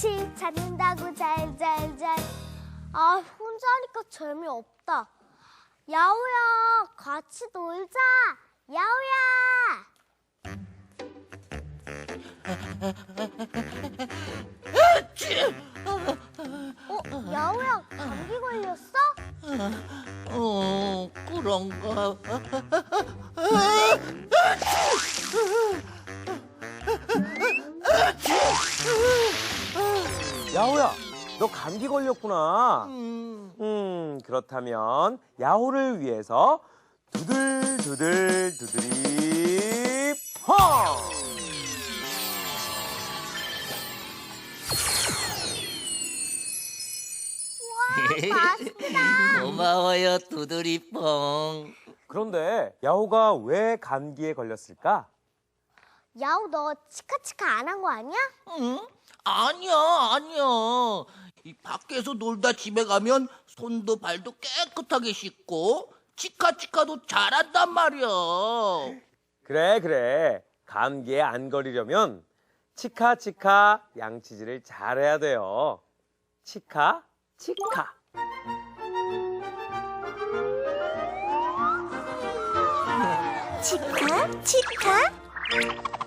꽃을 찾는다고 잘잘잘 아 혼자 하니까 재미없다 야호야 같이 놀자 야호야 어 야호야 감기 걸렸어? 어, 그런가? 너 감기 걸렸구나. 음, 음, 그렇다면 야호를 위해서 두들 두들 두드리 펑! 고마워요, 두드리뽕. 그런데 야호가 왜 감기에 걸렸을까? 야호 너 치카치카 안 한 거 아니야? 응? 아니야, 아니야. 이 밖에서 놀다 집에 가면 손도 발도 깨끗하게 씻고 치카치카도 잘한단 말이야. 그래, 그래. 감기에 안 걸리려면 치카치카 양치질을 잘해야 돼요. 치카, 치카. 치카 치카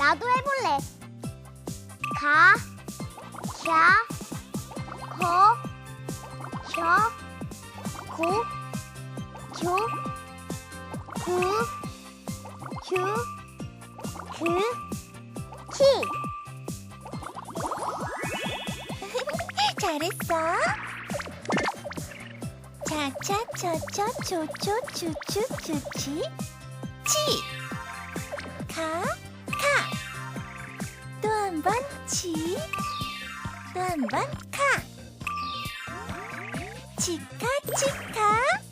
나도 해볼래. 가, 캬, 거, 혀, 고, 교, 구, 규, 그, 키. 잘했어. 차차차차 초초 추추추추치 치. 가, 카. 또 한 번 치. 또 한 번 카. 치카 치카.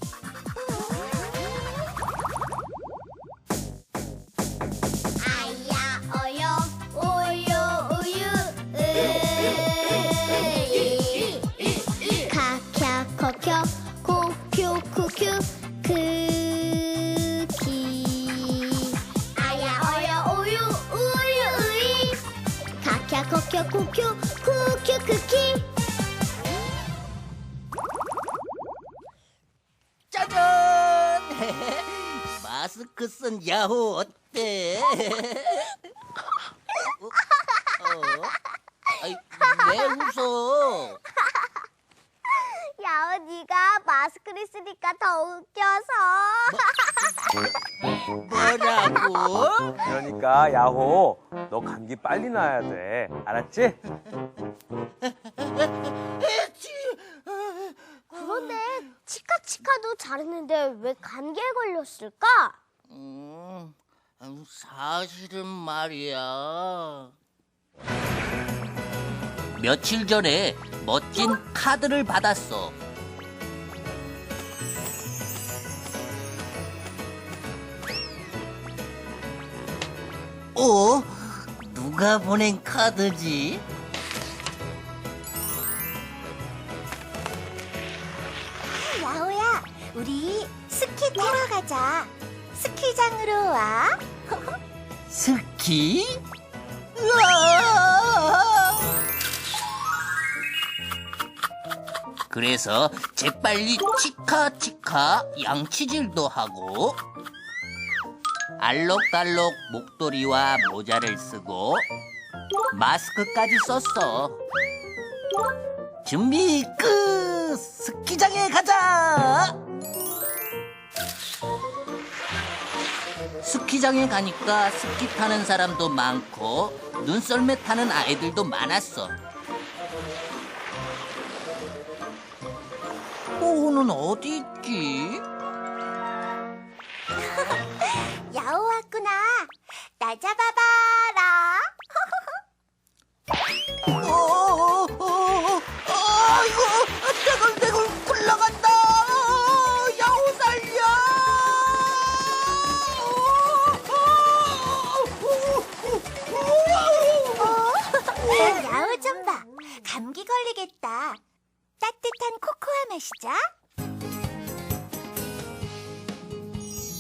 카캬 커켜 쿠큐 쿠큐 크키 짜잔! 마스크 쓴 야호 어때? 어? 어? 아이, 왜 웃어? 야호 네가 마스크를 쓰니까 더 웃겨서 뭐라고? 그러니까 야호, 너 감기 빨리 나야 돼. 알았지? 그런데 치카치카도 잘했는데 왜 감기에 걸렸을까? 음, 음, 사실은 말이야. 며칠 전에 멋진 카드를 받았어. 어? 누가 보낸 카드지? 야호야, 우리 스키 타러 가자. 스키장으로 와. 스키? 으아! 그래서 재빨리 치카치카 양치질도 하고 알록달록 목도리와 모자를 쓰고 마스크까지 썼어. 준비 끝! 스키장에 가자! 스키장에 가니까 스키 타는 사람도 많고 눈썰매 타는 아이들도 많았어. 호호는 어디 있지? 나 잡아봐라. 어, 어, 어, 어, 아이고, 대굴대굴 굴러간다. 야호 살려. 야호 좀 봐. 감기 걸리겠다. 따뜻한 코코아 마시자.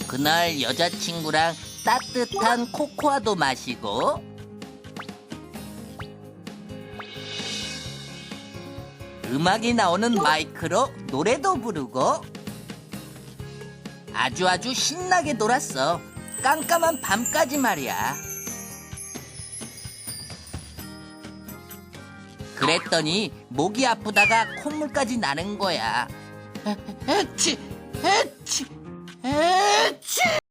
그날 여자친구랑 따뜻한 코코아도 마시고 음악이 나오는 마이크로 노래도 부르고 아주 아주 신나게 놀았어. 깜깜한 밤까지 말이야. 그랬더니 목이 아프다가 콧물까지 나는 거야. 에, 에치, 에,